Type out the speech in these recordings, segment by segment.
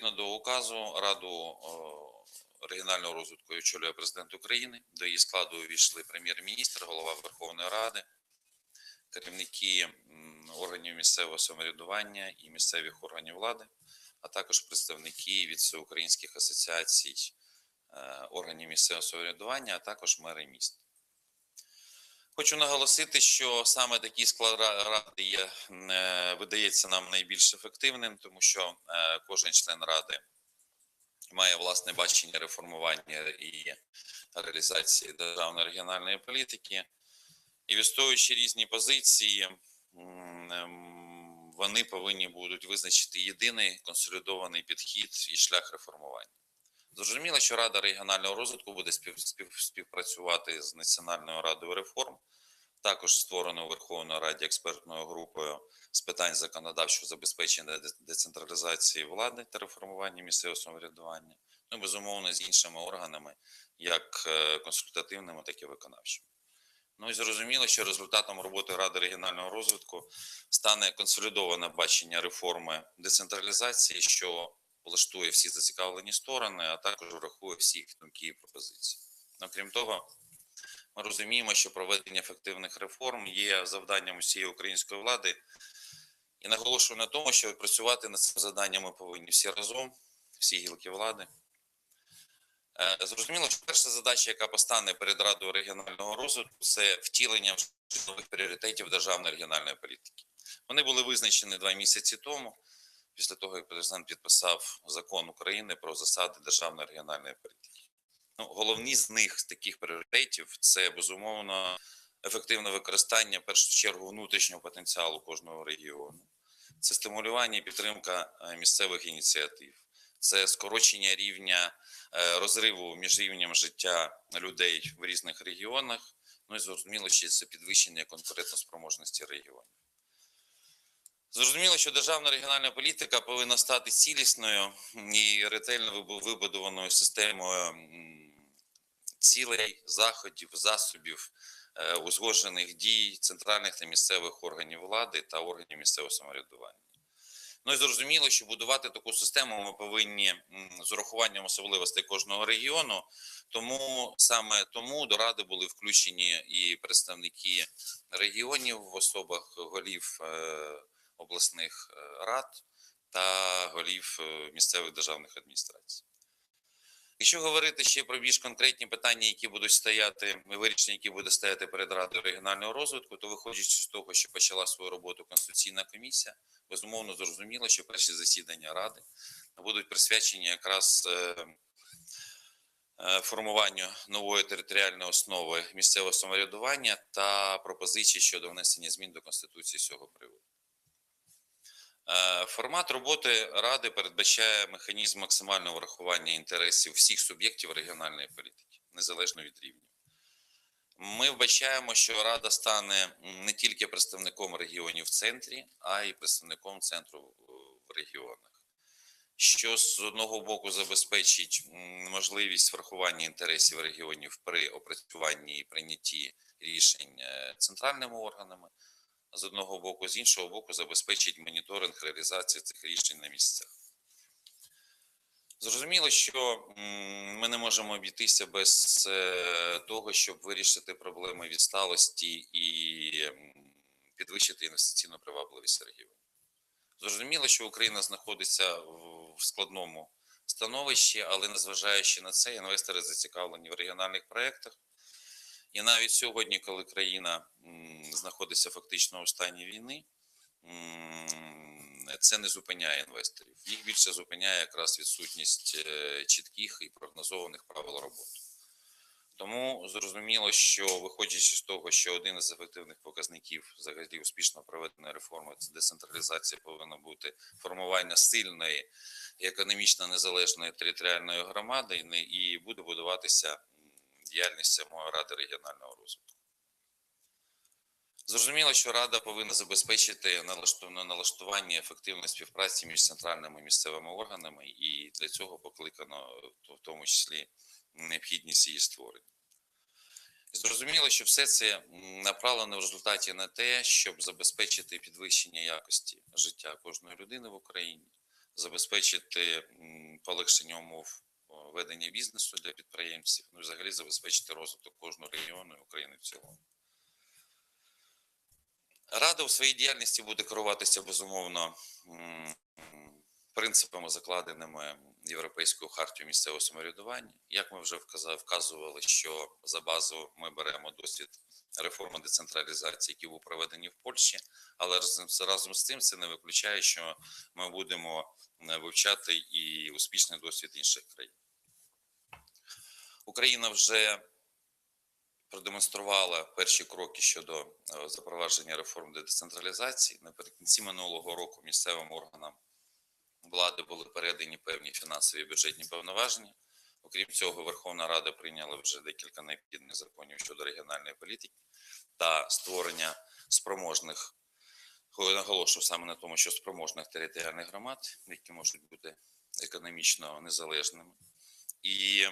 Відповідно до указу Раду е, регіонального розвитку очолює президент України. До її складу увійшли прем'єр-міністр, голова Верховної Ради, керівники органів місцевого самоврядування і місцевих органів влади, а також представники від всеукраїнських асоціацій е, органів місцевого самоврядування, а також мери міст. Хочу наголосити, що саме такий склад ради є, е, видається нам найбільш ефективним, тому що е, кожен член ради має власне бачення реформування і реалізації державної регіональної політики, і відстоюючи різні позиції, ем, вони повинні будуть визначити єдиний консолідований підхід і шлях реформування. Зрозуміло, що Рада регіонального розвитку буде спів, спів, співпрацювати з Національною радою реформ, також створеною Верховною Раді експертною групою з питань законодавчого забезпечення децентралізації влади та реформування місцевого самоврядування, ну безумовно з іншими органами, як е, консультативними, так і виконавчими. Ну і зрозуміло, що результатом роботи Ради регіонального розвитку стане консолідоване бачення реформи децентралізації, що влаштує всі зацікавлені сторони, а також врахує всі їх думки і пропозиції. Ну, крім того, ми розуміємо, що проведення ефективних реформ є завданням усієї української влади, і наголошую на тому, що працювати над цим завданням ми повинні всі разом, всі гілки влади. Е, Зрозуміло, що перша задача, яка постане перед Радою регіонального розвитку, це втілення нових пріоритетів державної регіональної політики. Вони були визначені два місяці тому, після того, як президент підписав закон України про засади державної регіональної політики. Ну, головні з них з таких пріоритетів це безумовно ефективне використання в першу чергу внутрішнього потенціалу кожного регіону, це стимулювання і підтримка е, місцевих ініціатив, це скорочення рівня е, розриву між рівнем життя людей в різних регіонах. Ну і зрозуміло, що це підвищення конкурентоспроможності регіонів. Зрозуміло, що державна регіональна політика повинна стати цілісною і ретельно вибудованою системою цілей, заходів, засобів, е, узгоджених дій центральних та місцевих органів влади та органів місцевого самоврядування. Ну і зрозуміло, що будувати таку систему ми повинні з урахуванням особливостей кожного регіону. Тому саме тому до ради були включені і представники регіонів в особах голів е, обласних е, рад та голів е, місцевих державних адміністрацій. Якщо говорити ще про більш конкретні питання, які будуть стояти, вирішення, які буде стояти перед Радою регіонального розвитку, то виходячи з того, що почала свою роботу Конституційна комісія, безумовно зрозуміло, що перші засідання Ради будуть присвячені якраз е, формуванню нової територіальної основи місцевого самоврядування та пропозиції щодо внесення змін до Конституції з цього приводу. Е, Формат роботи Ради передбачає механізм максимального врахування інтересів всіх суб'єктів регіональної політики, незалежно від рівня. Ми вбачаємо, що Рада стане не тільки представником регіонів в центрі, а й представником центру в регіонах, що з одного боку забезпечить можливість врахування інтересів регіонів при опрацюванні і прийнятті рішень е, центральними органами, з одного боку, з іншого боку, забезпечить моніторинг реалізації цих рішень на місцях. Зрозуміло, що ми не можемо обійтися без е, того, щоб вирішити проблеми відсталості і підвищити інвестиційну привабливість регіону. Зрозуміло, що Україна знаходиться в складному становищі, але незважаючи на це, інвестори зацікавлені в регіональних проєктах. І навіть сьогодні, коли країна знаходиться фактично у стані війни, це не зупиняє інвесторів. Їх більше зупиняє якраз відсутність е, чітких і прогнозованих правил роботи. Тому зрозуміло, що виходячи з того, що один із ефективних показників взагалі успішно проведеної реформи це децентралізація повинна бути формування сильної і економічно незалежної територіальної громади, і буде будуватися діяльність самої ради регіонального розвитку. Зрозуміло, що Рада повинна забезпечити налашту- налаштування ефективної співпраці між центральними і місцевими органами, і для цього покликано в тому числі необхідність її створення. Зрозуміло, що все це направлено в результаті на те, щоб забезпечити підвищення якості життя кожної людини в Україні, забезпечити полегшення умов ведення бізнесу для підприємців, ну і взагалі забезпечити розвиток кожного регіону України в цілому. Рада у своїй діяльності буде керуватися безумовно принципами, закладеними Європейською хартією місцевого самоврядування. Як ми вже вказували, що за базу ми беремо досвід реформи децентралізації, які був проведені в Польщі, але разом з- тим це не виключає, що ми будемо е, вивчати і успішний досвід інших країн. Україна вже продемонструвала перші кроки щодо е, запровадження реформ децентралізації. Наприкінці минулого року місцевим органам влади були передані певні фінансові бюджетні повноваження. Окрім цього, Верховна Рада прийняла вже декілька необхідних законів щодо регіональної політики та створення спроможних, коли наголошую саме на тому, що спроможних територіальних громад, які можуть бути економічно незалежними. І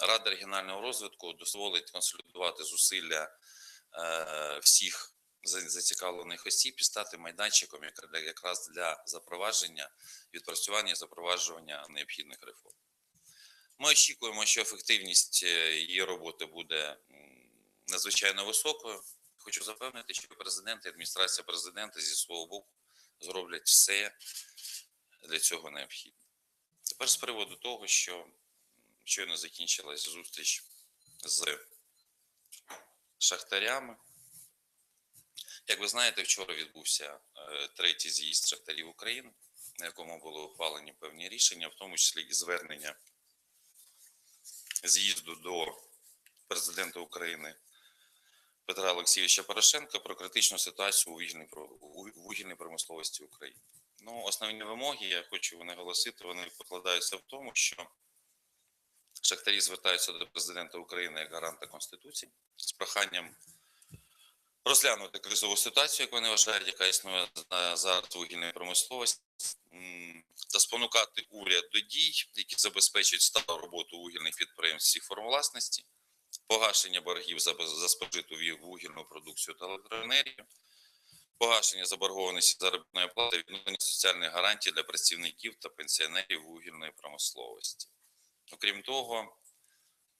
Рада регіонального розвитку дозволить консолідувати зусилля е, всіх зацікавлених осіб і стати майданчиком якраз для запровадження, відпрацювання і запроваджування необхідних реформ. Ми очікуємо, що ефективність е, її роботи буде надзвичайно високою. Хочу запевнити, що президент і адміністрація президента зі свого боку зроблять все для цього необхідне. Тепер з приводу того, що щойно закінчилась зустріч з шахтарями. Як ви знаєте, вчора відбувся е, третій з'їзд шахтарів України, на якому були ухвалені певні рішення, в тому числі і звернення з'їзду до президента України Петра Олексійовича Порошенка про критичну ситуацію у вугільній, промисловості України. Ну, основні вимоги, я хочу наголосити, вони покладаються в тому, що шахтарі звертаються до президента України як гаранта Конституції з проханням розглянути кризову ситуацію, як вони вважають, яка існує зараз в вугільній промисловості, та спонукати уряд до дій, які забезпечать сталу роботу вугільних підприємств всіх форм власності, погашення боргів за, за спожиту вугільну продукцію та електроенергію, погашення заборгованості заробітної плати, відновлення соціальних гарантій для працівників та пенсіонерів вугільної промисловості. Окрім того,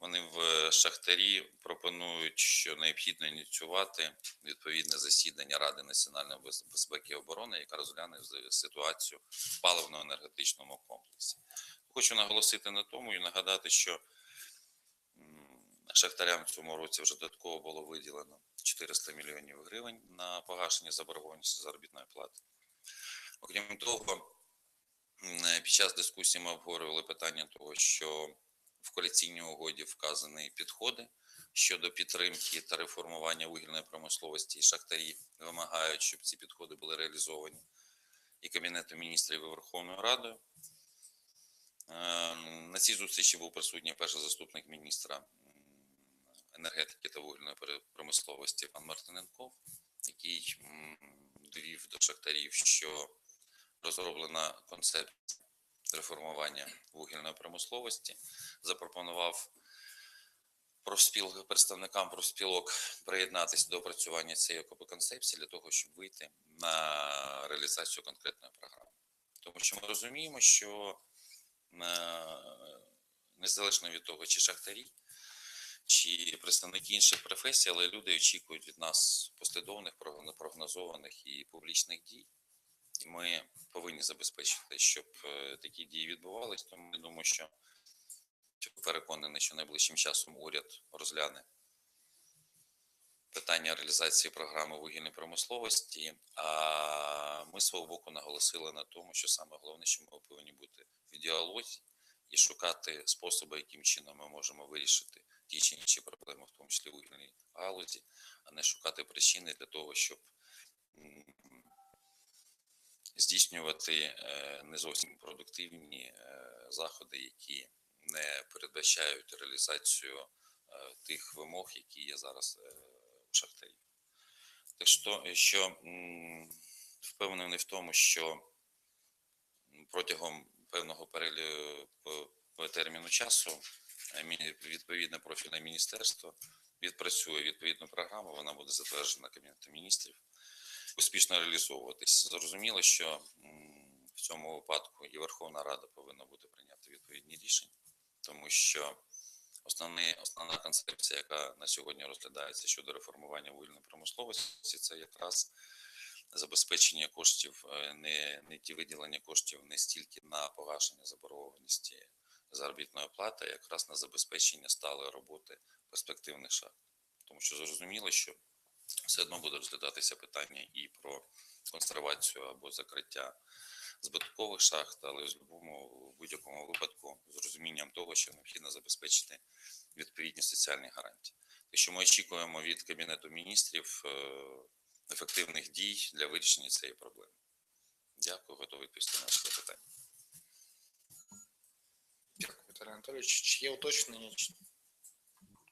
вони в шахтарі пропонують, що необхідно ініціювати відповідне засідання Ради національної безпеки і оборони, яка розгляне ситуацію в паливно-енергетичному комплексі. Хочу наголосити на тому і нагадати, що шахтарям в цьому році вже додатково було виділено 400 мільйонів гривень на погашення заборгованості заробітної плати. Окрім того, під час дискусії ми обговорювали питання того, що в коаліційній угоді вказані підходи щодо підтримки та реформування вугільної промисловості. І шахтарі вимагають, щоб ці підходи були реалізовані і Кабінетом міністрів і Верховною Радою. Е, На цій зустрічі був присутній перший заступник міністра енергетики та вугільної промисловості пан Мартиненков, який довів до шахтарів, що розроблена концепція реформування вугільної промисловості, запропонував профспіл, представникам профспілок приєднатися до опрацювання цієї концепції для того, щоб вийти на реалізацію конкретної програми. Тому що ми розуміємо, що е, незалежно від того, чи шахтарі, чи представники інших професій, але люди очікують від нас послідовних, прогно- прогнозованих і публічних дій. І ми повинні забезпечити, щоб е, такі дії відбувались. Тому я думаю, що переконаний, що найближчим часом уряд розгляне питання реалізації програми вугільної промисловості. А ми свого боку наголосили на тому, що саме головне, що ми повинні бути в діалозі і шукати способи, яким чином ми можемо вирішити ті чи інші проблеми, в тому числі вугільній галузі, а не шукати причини для того, щоб здійснювати е, не зовсім продуктивні е, заходи, які не передбачають реалізацію е, тих вимог, які є зараз у шахтарів. Так що, що впевнений в тому, що протягом певного перелі по- по терміну часу е, відповідне профільне міністерство відпрацює відповідну програму, вона буде затверджена Кабінетом міністрів, успішно реалізовуватись. Зрозуміло, що в цьому випадку і Верховна Рада повинна бути прийняти відповідні рішення, тому що основний, основна концепція, яка на сьогодні розглядається щодо реформування вугільної промисловості, це якраз забезпечення коштів, е, не, не ті виділення коштів не стільки на погашення заборгованості заробітної плати, а якраз на забезпечення сталої роботи перспективних шахт. Тому що зрозуміло, що все одно буде розглядатися питання і про консервацію або закриття збиткових шахт, але в будь-якому, будь-якому випадку з розумінням того, що необхідно забезпечити відповідні соціальні гарантії. Так що ми очікуємо від Кабінету міністрів е, ефективних дій для вирішення цієї проблеми. Дякую, готовий відповісти на ваше запитання. Дякую, Віталій Анатолійович. Чи є уточнення?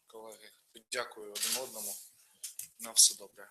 Колеги, дякую один одному. На все добре.